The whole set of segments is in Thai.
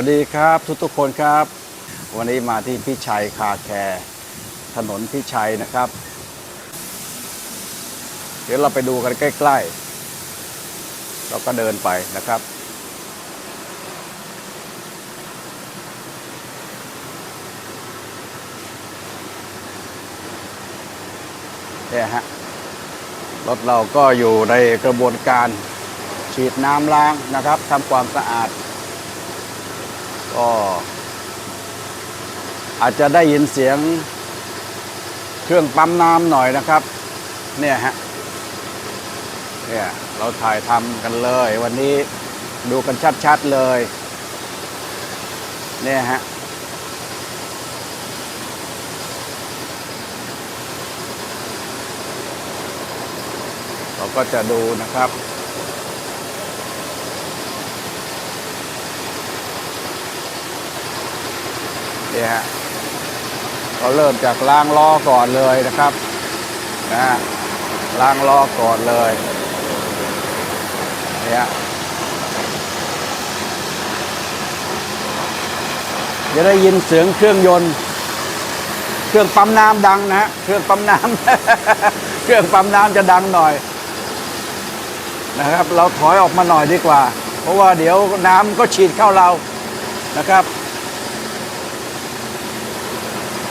สวัสดีครับทุกทุกคนครับ วันนี้มาที่พิชัยคาแคร์ถนนพิชัยนะครับ เดี๋ยวเราไปดูกันใกล้ ๆ เราก็เดินไปนะครับ เนี่ยฮะรถเราก็อยู่ในกระบวนการฉีดน้ำล้างนะครับทำความสะอาด ก็อาจจะได้ยินเสียงเครื่องปั๊มน้ำหน่อยนะครับ เนี่ยฮะเนี่ยเราถ่ายทำกันเลย วันนี้ดูกันชัดๆเลย เนี่ยฮะเราก็จะดูนะครับ นี่ยฮะเราเริ่มจากล้างล้อก่อนเลยนะครับนะล้างล้อก่อนเลยเนี่ยจะได้ยินเสียงเครื่องยนต์ เครื่องปั๊มน้ำดังนะฮะเครื่องปั๊มน้ำเครื่องปั๊มน้ำจะดังหน่อยนะครับ เราถอยออกมาหน่อยดีกว่า เพราะว่าเดี๋ยวน้ำก็ฉีดเข้าเรานะครับ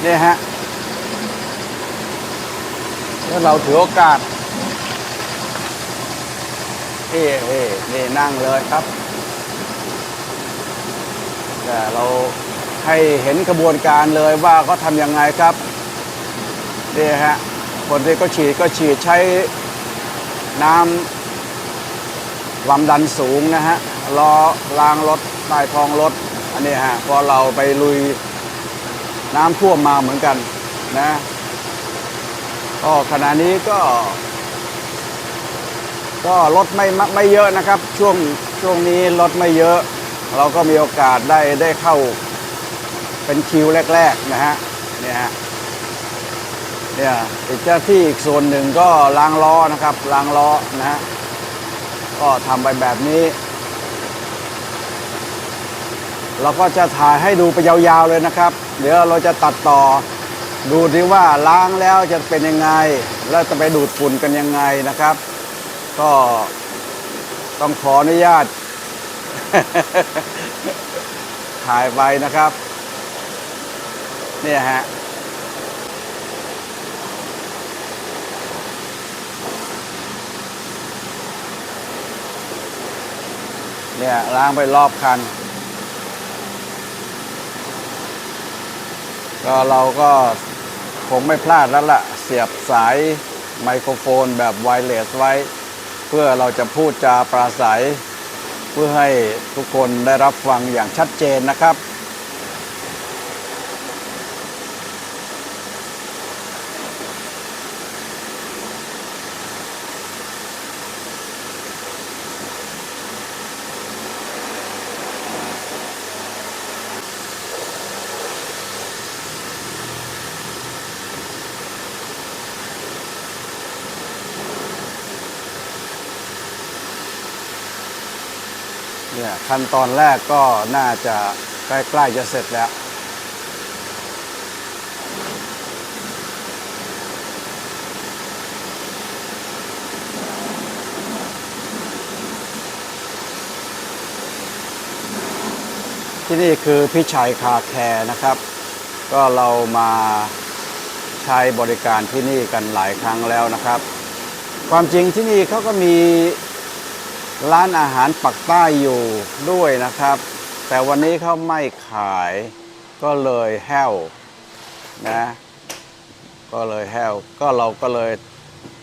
นี่ยฮะแล้วเราถือโอกาสเอ้เอ้นี่นั่งเลยครับ แต่เราให้เห็นกระบวนการเลยว่าเขาทำยังไงครับนี่ฮะคนที่ก็ฉีดก็ฉีดใช้น้ำความดันสูงนะฮะรอล้างรถใต้ท้องรถ อันนี้ฮะพอเราไปลุย น้ำท่วมมาเหมือนกันนะก็ขณะนี้ก็ ก็รถไม่ไม่เยอะนะครับ ช่วงช่วงนี้รถไม่เยอะ เราก็มีโอกาสได้ได้เข้า เป็นคิวแรก ๆ นะฮะเนี่ยฮะเนี่ยอีกเจ้าที่อีกส่วนหนึ่งก็ล้างล้อนะครับล้างล้อนะฮะก็ทำไปแบบนี้ เราก็จะถ่ายให้ดูไปยาวๆเลยนะครับ เดี๋ยวเราจะตัดต่อ ดูที่ว่าล้างแล้วจะเป็นยังไง แล้วจะไปดูดฝุ่นกันยังไงนะครับ ก็ต้องขออนุญาต ถ่ายไปนะครับ เนี่ยฮะเนี่ยล้างไปรอบคัน ก็เราก็คงไม่พลาดแล้วล่ะ เสียบสายไมโครโฟนแบบไวเลสไว้ เพื่อเราจะพูดจาปราศัย เพื่อให้ทุกคนได้รับฟังอย่างชัดเจนนะครับ ขั้นตอนแรกก็น่าจะใกล้ๆจะเสร็จแล้วที่นี่คือพิชัยคาแคร์นะครับ ก็เรามาใช้บริการที่นี่กันหลายครั้งแล้วนะครับ ความจริงที่นี่เขาก็มี ร้านอาหารปักใต้อยู่ด้วยนะครับ แต่วันนี้เขาไม่ขายก็เลยแห้วนะ ก็เลยแห้วก็เราก็เลย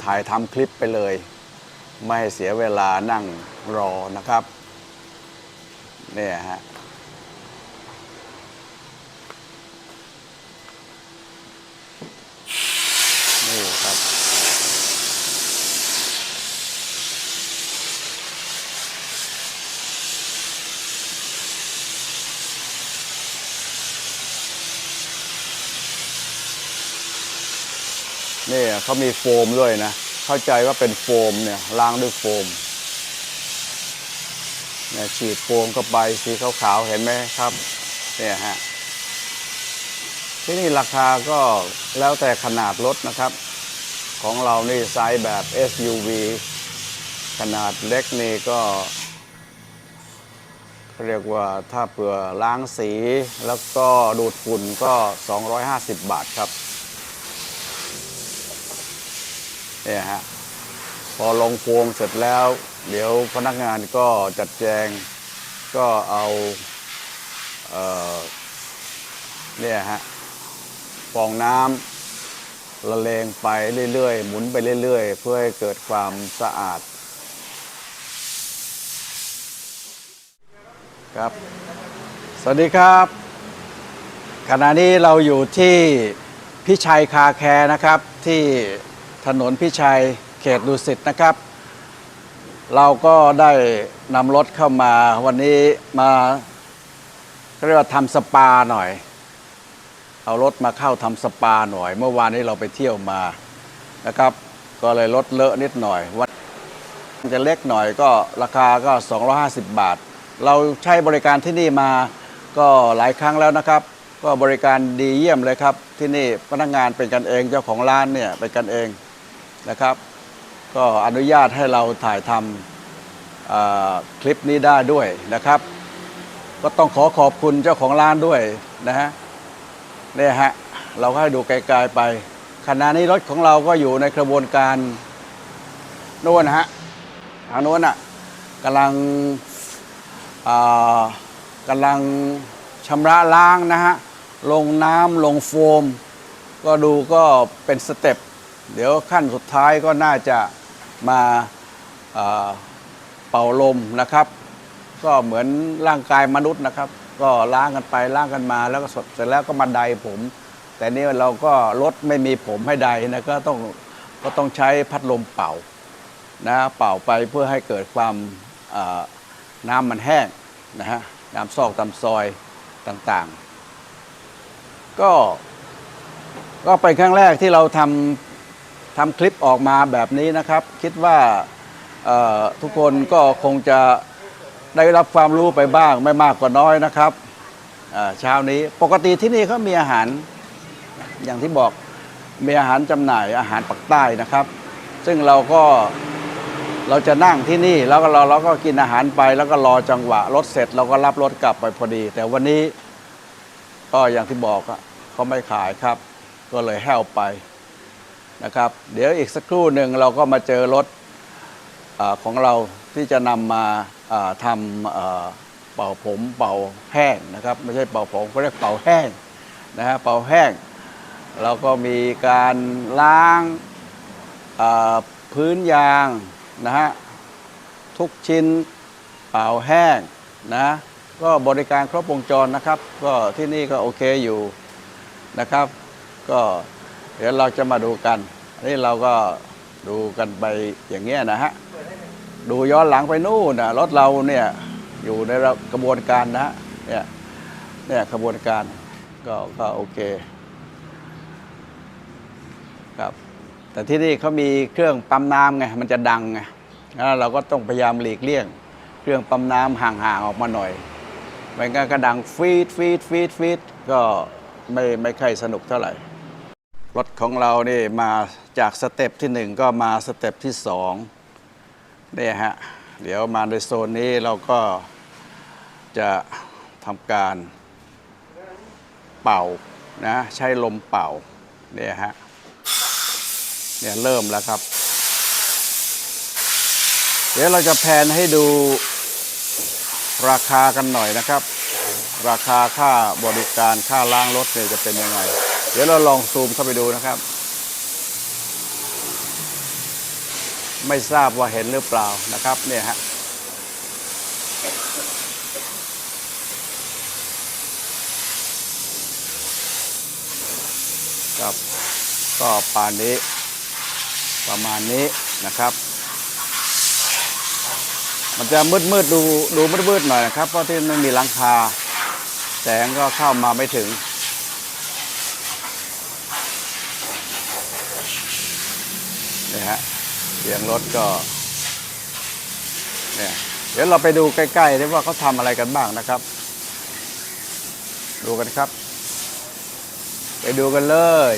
ถ่ายทำคลิปไปเลย ไม่ให้เสียเวลานั่งรอนะครับ เนี่ยฮะ นี่เขามีโฟมด้วยนะ เข้าใจว่าเป็นโฟมเนี่ยล้างด้วยโฟมเนี่ยฉีดโฟมเข้าไปสีขาวๆเห็นไหมครับเนี่ยฮะที่นี่ราคาก็แล้วแต่ขนาดรถนะครับ ของเรานี่ไซส์แบบ SUV ขนาดเล็กนี่ก็เรียกว่าถ้าเผื่อล้างสีแล้วก็ดูดฝุ่นก็ 250 บาทครับ เนี่ยฮะพอลงโฟมเสร็จแล้ว เดี๋ยวพนักงานก็จัดแจงก็เอาเเนี่ยฮะฟองน้ำละเลงไปเรื่อยๆ หมุนไปเรื่อยๆ เพื่อให้เกิดความสะอาด ครับ สวัสดีครับ ขณะนี้เราอยู่ที่พิชัยคาแคร์นะครับที่ ถนนพิชัยเขตดุสิตนะครับ เราก็ได้นำรถเข้ามาวันนี้มาเรียกว่าทำสปาหน่อย เอารถมาเข้าทำสปาหน่อย เมื่อวานนี้เราไปเที่ยวมานะครับ ก็เลยลดเลอะนิดหน่อยวันจะเล็กหน่อยก็ราคาก็ 250 บาท เราใช้บริการที่นี่มาก็หลายครั้งแล้วนะครับ ก็บริการดีเยี่ยมเลยครับ ที่นี่พนักงานเป็นกันเองเจ้าของร้านเนี่ยเป็นกันเอง นะครับ ก็อนุญาตให้เราถ่ายทำคลิปนี้ได้ด้วยนะครับ ก็ต้องขอขอบคุณเจ้าของร้านด้วยนะฮะเนี่ยฮะเราก็ให้ดูไกลๆไปขณะนี้รถของเราก็อยู่ในกระบวนการโน่นนะฮะทางโน้นอะกำลังกำลังชำระล้างนะฮะลงน้ำลงโฟม ก็ดูก็เป็นสเต็ป เดี๋ยวขั้นสุดท้ายก็น่าจะมาเป่าลมนะครับ ก็เหมือนร่างกายมนุษย์นะครับ ก็ล้างกันไปล้างกันมาแล้วก็สดเสร็จแล้วก็มาไดผม แต่นี่เราก็รถไม่มีผมให้ไดนะก็ต้องก็ต้องใช้พัดลมเป่านะเป่าไปเพื่อให้เกิดความน้ำมันแห้งนะฮะน้ำซอกตามซอยต่างๆ ก็ก็เป็นครั้งแรกที่เราทำ ทำคลิปออกมาแบบนี้นะครับ คิดว่าทุกคนก็คงจะได้รับความรู้ไปบ้างไม่มากก็น้อยนะครับเช้านี้ปกติที่นี่เขามีอาหารอย่างที่บอกมีอาหารจำหน่ายอาหารปักใต้นะครับ ซึ่งเราก็เราจะนั่งที่นี่แล้วก็เราเราก็กินอาหารไปแล้วก็รอจังหวะรถเสร็จเราก็รับรถกลับไปพอดี แต่วันนี้ก็อย่างที่บอกเขาไม่ขายครับ ก็เลยแห้วไป นะครับ เดี๋ยวอีกสักครู่หนึ่งเราก็มาเจอรถอของเราที่จะนำมาทำเป่าผมเป่าแห้งนะครับไม่ใช่เป่าผมเขาเรียกเป่าแห้งนะฮะเป่าแห้ง เราก็มีการล้างพื้นยางนะฮะทุกชิ้นเป่าแห้งนะก็บริการครบวงจรนะครับ ก็ที่นี่ก็โอเคอยู่นะครับ ก็ เดี๋ยวเราจะมาดูกันนนี้เราก็ดูกันไปอย่างเงี้ยนะฮะ ดูย้อนหลังไปนู่นนะรถเราเนี่ยอยู่ในกระบวนการนะฮะเนี่ยเนี่ยกระบวนการก็ก็โอเคครับแต่ที่นี่เขามีเครื่องปั๊มน้ำไงมันจะดังไงแล้วเราก็ต้องพยายามหลีกเลี่ยง เครื่องปั๊มน้ำห่างๆออกมาหน่อยไม่งั้นก็ดังฟีดฟีดฟีดฟีดก็ไม่ไม่ค่อยสนุกเท่าไหร่ รถของเราเนี่มาจากสเต็ปที่หนึ่งก็มาสเต็ปที่สองเนี่ยฮะ เดี๋ยวมาในโซนนี้เราก็จะทำการเป่านะ ใช้ลมเป่าเนี่ยฮะ เนี่ยเริ่มแล้วครับ เดี๋ยวเราจะแพนให้ดูราคากันหน่อยนะครับ ราคาค่าบริการค่าล้างรถเนี่ยจะเป็นยังไง ดี๋ยวเราลองซูมเข้าไปดูนะครับ ไม่ทราบว่าเห็นหรือเปล่านะครับเนี่ยฮะครับก็ปานนี้ ประมาณนี้นะครับ มันจะมืดมืดๆดูดูมืดมืดๆหน่อยนะครับ เพราะที่ไม่มีหลังคา แสงก็เข้ามาไม่ถึง นี่ฮะเสียงรถก็เนี่ยเดี๋ยวเราไปดูใกล้ๆดีว่าเขาทำอะไรกันบ้างนะครับ ดูกันครับ ไปดูกันเลย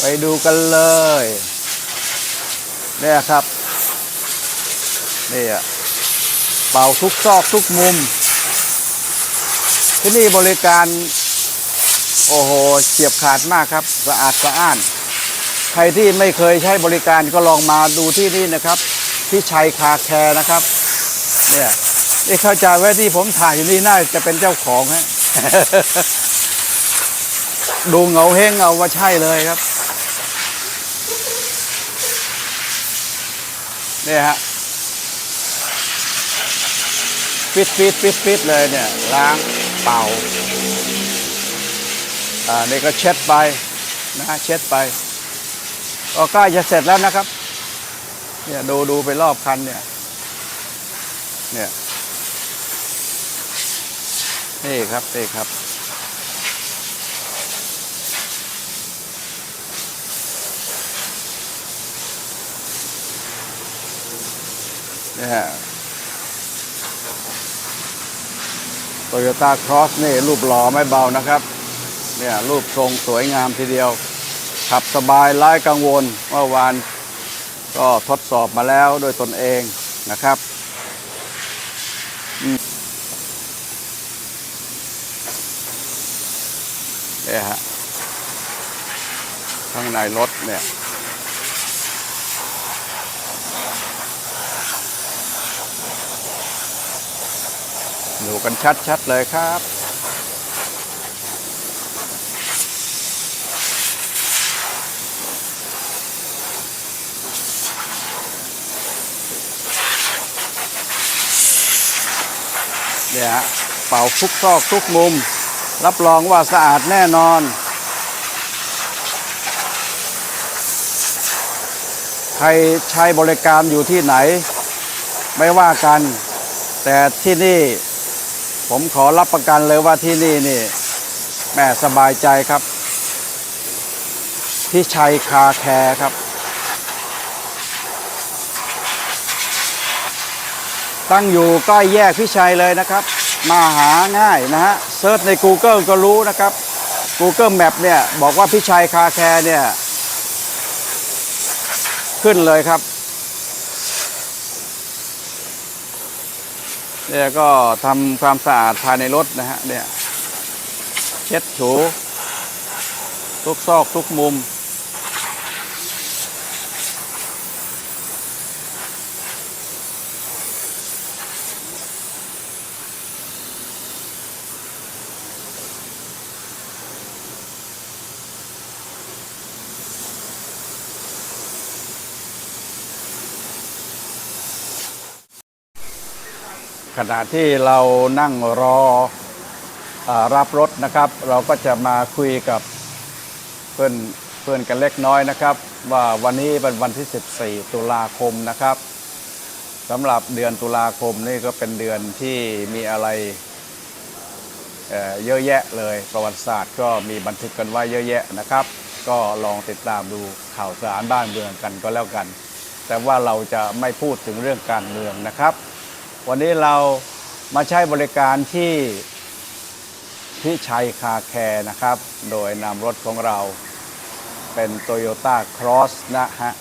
ไปดูกันเลยเนี่ยครับนี่อะเป่าทุกซอกทุกมุม ที่นี่บริการ โอ้โหเฉียบขาดมากครับ สะอาดสะอ้าน ใครที่ไม่เคยใช้บริการก็ลองมาดูที่นี่นะครับ ที่ชัยคาแคร์นะครับ เนี่ยนี่เข้าใจไว้ที่ผมถ่ายอยู่นี่น่าจะเป็นเจ้าของฮะดูเหงาเฮงเอาว่าใช่เลยครับเนี่ยฮะปิดปิดปิดปิดเลยเนี่ย ล้างเป่า อ่านี่ก็เช็ดไปนะฮะเช็ดไปก็ใกล้จะเสร็จแล้วนะครับ เนี่ยดูดูไปรอบคันเนี่ย เนี่ยนี่ครับนี่ครับ เนี่ยโตโยต้าครอสนี่รูปหล่อไม่เบานะครับ เนี่ยรูปทรงสวยงามทีเดียว ขับสบายไร้กังวลเมื่อวานก็ทดสอบมาแล้วโดยตนเองนะครับเนี่ยฮะข้างในรถเนี่ยดูกันชัดๆเลยครับ เนี่ยฮะเป่าทุกซอกทุกมุม รับรองว่าสะอาดแน่นอน ใครใช้บริการอยู่ที่ไหน ไม่ว่ากัน แต่ที่นี่ผมขอรับประกันเลยว่าที่นี่นี่แม่สบายใจครับ ที่ชัยคาแคร์ครับ ตั้งอยู่ใกล้แยกพิชัยเลยนะครับ มาหาง่ายนะฮะเซิร์ชใน Google ก็รู้นะครับ Google Map เนี่ยบอกว่าพิชัยคาแคร์เนี่ยขึ้นเลยครับเนี่ยก็ทำความสะอาดภายในรถนะฮะเนี่ยเช็ดถูทุกซอกทุกมุม ขณะที่เรานั่งรออรับรถนะครับ เราก็จะมาคุยกับเพื่อนเพื่อนกันเล็กน้อยนะครับ ว่าวันนี้เป็นวันที่ 14 ตุลาคมนะครับสำหรับเดือนตุลาคมนี่ก็เป็นเดือนที่มีอะไรเเยอะแยะเลยประวัติศาสตร์ก็มีบันทึกกันไว้เยอะแยะนะครับ ก็ลองติดตามดูข่าวสารบ้านเมืองกันก็แล้วกัน แต่ว่าเราจะไม่พูดถึงเรื่องการเมืองนะครับ วันนี้เรามาใช้บริการที่พิชัยคาแคร์นะครับ โดยนำรถของเราเป็น Toyota Cross นะฮะ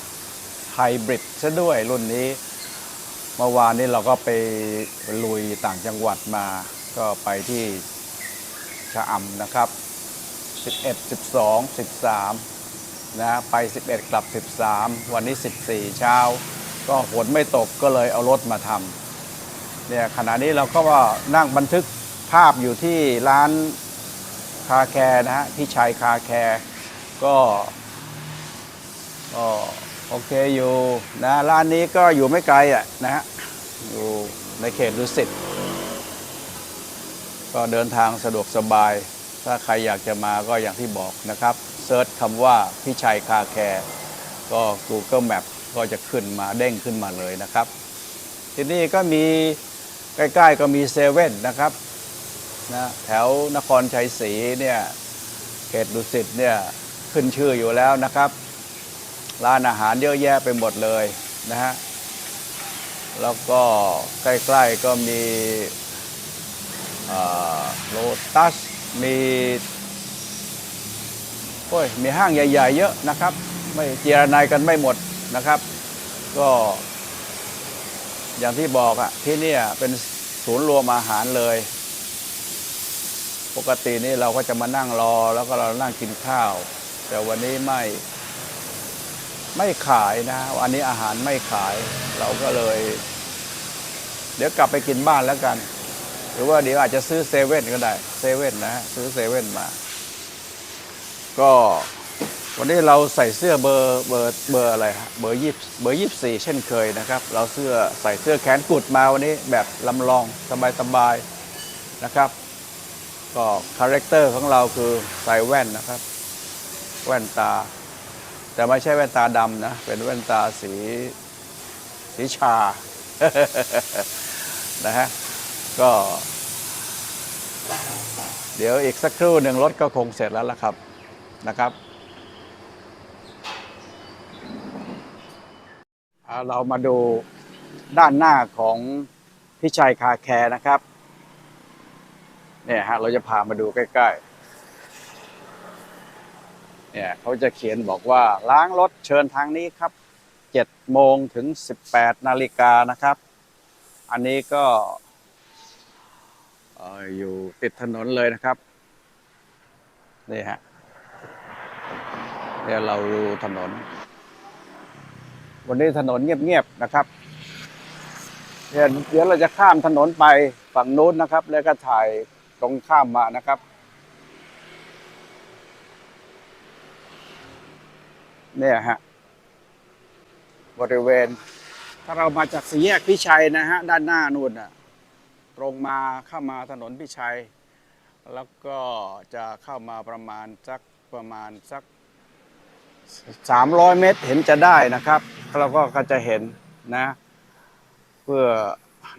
ไฮบริดซะด้วยรุ่นนี้ เมื่อวานนี้เราก็ไปลุยต่างจังหวัดมา ก็ไปที่ชะอำนะครับ 11 12 13 นะไป 11 กลับ 13 วันนี้ 14 เช้า ก็ฝนไม่ตกก็เลยเอารถมาทำ เนี่ยขณะนี้เราก็ว่านั่งบันทึกภาพอยู่ที่ร้านคาแคร์นะฮะพี่ชัยคาแคร์ก็ก็โอเคอยู่นะร้านนี้ก็อยู่ไม่ไกลอะนะฮะอยู่ในเขตดุสิตก็เดินทางสะดวกสบาย ถ้าใครอยากจะมาก็อย่างที่บอกนะครับเซิร์ชคำว่าพี่ชัยคาแคร์ก็ Google Map ก็จะขึ้นมาเด้งขึ้นมาเลยนะครับ ที่นี่ก็มี ใกล้ๆก็มีเซเว่นนะครับนะแถวนครชัยศรีเนี่ยเขตดุสิตเนี่ยขึ้นชื่ออยู่แล้วนะครับ ร้านอาหารเยอะแยะไปหมดเลยนะฮะแล้วก็ใกล้ๆก็มีโลตัสมีโอ้ยมีห้างใหญ่ ๆ เยอะนะครับ ไม่เจรนายกันไม่หมดนะครับ ก็ อย่างที่บอกอะที่นี่เป็นศูนย์รวมอาหารเลย ปกตินี่เราก็จะมานั่งรอแล้วก็เรานั่งกินข้าว แต่วันนี้ไม่ไม่ขายนะวันนี้อาหารไม่ขาย เราก็เลย เดี๋ยวกลับไปกินบ้านแล้วกัน หรือว่าเดี๋ยวอาจจะซื้อเซเว่นก็ได้เซเว่นนะ ซื้อเซเว่นมา ก็ วันนี้เราใส่เสื้อเบอร์เบอร์เบอร์อะไรฮะเบอร์ยี่เบอร์ยี่สี่เช่นเคยนะครับ เราเสื้อใส่เสื้อแขนกุดมาวันนี้แบบลำลองสบายๆนะครับ ก็คาแรคเตอร์ของเราคือใส่แว่นนะครับ แว่นตา แต่ไม่ใช่แว่นตาดำนะ เป็นแว่นตาสีสีชานะฮะก็ เดี๋ยวอีกสักครู่หนึ่งรถก็คงเสร็จแล้วละครับนะครับอ่า เรามาดูด้านหน้าของพี่ชัยคาแคร์นะครับเนี่ยฮะเราจะพามาดูใกล้ๆเนี่ยเขาจะเขียนบอกว่าล้างรถเชิญทางนี้ครับ7โมงถึง18นาฬิกานะครับ อันนี้ก็เอ่ออยู่ติดถนนเลยนะครับนี่ฮะเดี๋ยวเราดูถนน วันนี้ถนนเงียบๆนะครับเดี๋ยวเราจะข้ามถนนไปฝั่งโน้นนะครับ แล้วก็ถ่ายตรงข้ามมานะครับ เนี่ยฮะบริเวณ ถ้าเรามาจากสี่แยกพิชัยนะฮะด้านหน้านู่นน่ะตรงมาเข้ามาถนนพิชัย แล้วก็จะเข้ามาประมาณสักประมาณสัก 300 เมตรเห็นจะได้นะครับเราก็ก็จะเห็นนะ เพื่อ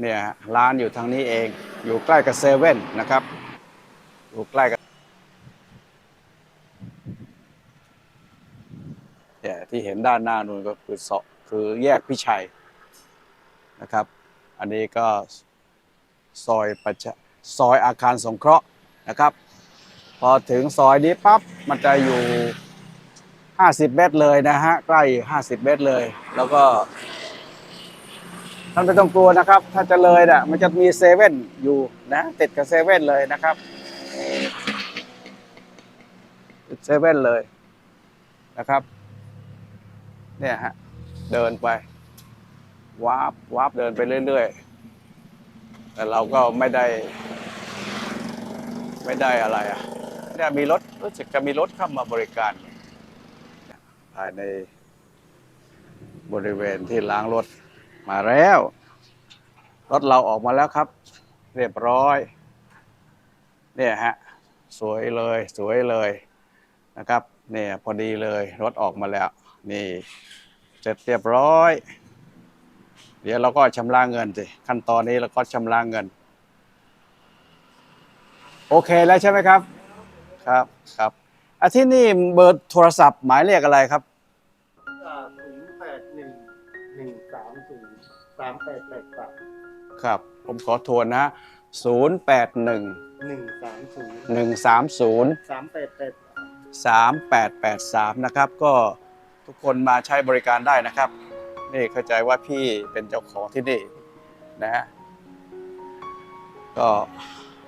เนี่ยร้านอยู่ทางนี้เอง อยู่ใกล้กับเซเว่นนะครับอยู่ใกล้กับเนี่ยที่เห็นด้านหน้านู่นก็คือเสาะคือแยกพิชัยนะครับ อันนี้ก็ซอยประชาซอยอาคารสงเคราะห์นะครับ พอถึงซอยนี้ปั๊บมันจะอยู่ 50 เมตรเลยนะฮะใกล้ 50 เมตรเลย แล้วก็ท่านไม่ต้องกลัวนะครับ ถ้าจะเลยน่ะมันจะมีเซเว่นอยู่นะติดกับเซเว่นเลยนะครับติดเซเว่นเลยนะครับ เนี่ยฮะเดินไปวาบวาบเดินไปเรื่อยๆ แต่เราก็ไม่ได้ ไม่ได้อะไรอะเนี่ยมีรถรู้สึกจะมีรถเข้ามาบริการ ภายในบริเวณที่ล้างรถมาแล้ว รถเราออกมาแล้วครับ เรียบร้อย เนี่ยฮะ สวยเลยสวยเลยนะครับ เนี่ยพอดีเลยรถออกมาแล้ว นี่เสร็จเรียบร้อย เดี๋ยวเราก็ชำระเงินสิขั้นตอนนี้เราก็ชำระเงิน โอเคแล้วใช่ไหมครับ ครับครับ อะที่นี่เบอร์โทรศัพท์หมายเลขอะไรครับ ศูนย์แปดหนึ่งหนึ่งสามศูนย์สามแปดแปดสามครับ ผมขอทวนนะ 0 8 1 หนึ่งสามศูนย์1 3 0 สามแปดแปด 3 8 8 3 นะครับ ก็ทุกคนมาใช้บริการได้นะครับ นี่เข้าใจว่าพี่เป็นเจ้าของที่นี่นะฮะก็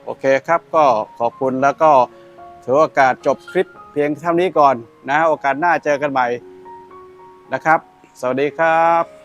โอเคครับก็ขอบคุณแล้วก็ถือโอกาสจบคลิป เพียงเท่านี้ก่อนนะโอกาสหน้าเจอกันใหม่นะครับ สวัสดีครับ